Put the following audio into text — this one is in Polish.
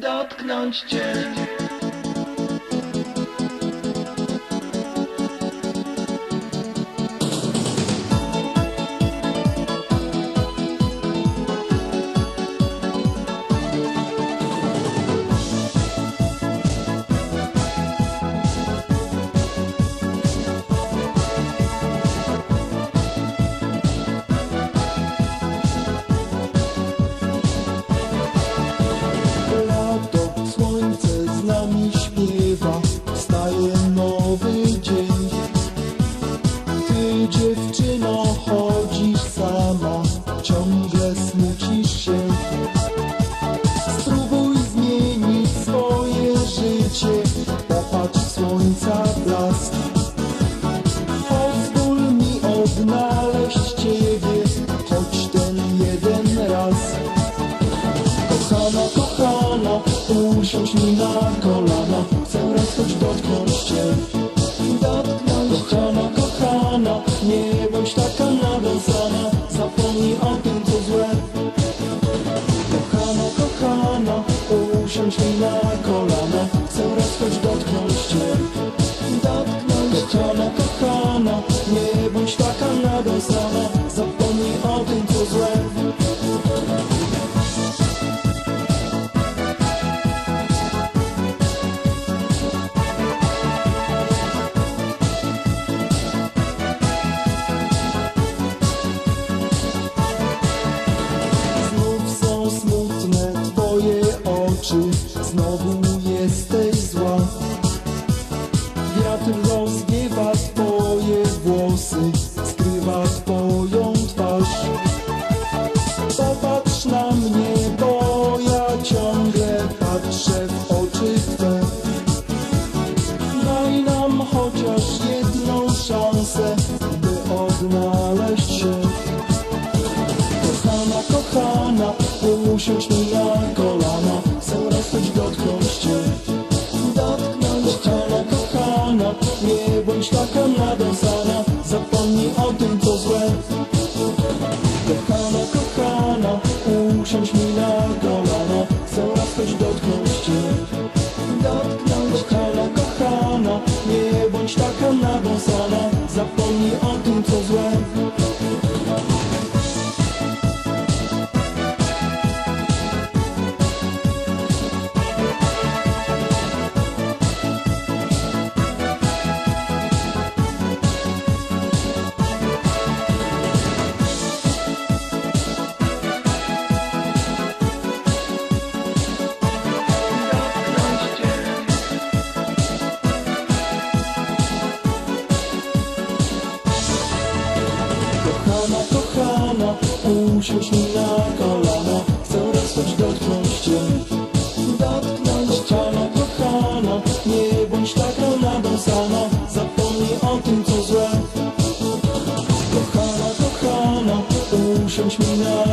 dotknąć cię. Słońca blask. Pozwól mi odnaleźć Ciebie, choć ten jeden raz. Kochana, kochana, usiądź mi na kolana Chcę raz choć dotknąć cię Kochana, kochana, nie bądź taka nawiązana Zapomnij o tym, co złe Kochana, kochana, usiądź mi na oczy Znowu jesteś zła? Wiatr rozwiewa twoje włosy Skrywa twoją twarz. Popatrz na mnie, bo ja ciągle patrzę w oczy twe. Daj nam chociaż jedną szansę By odnaleźć się. Kochana, kochana, usiądź mi na kolana Chcę raz choć dotknąć cię Dotknąć Kochana, nie bądź taka nawiązana Zapomnij o tym, co złe. Kochana, kochana, usiądź mi na kolana. Chcę raz choć dotknąć cię? Dotknąć Kochana, kochana, nie bądź taka nawiązana Zapomnij o tym, co złe usiądź mi na kolana Chcę choć dotknąć cię Dotknąć Kochana, kochana, nie bądź taka nawiązana Zapomnij o tym, co złe. Kochana, kochana, usiądź mi na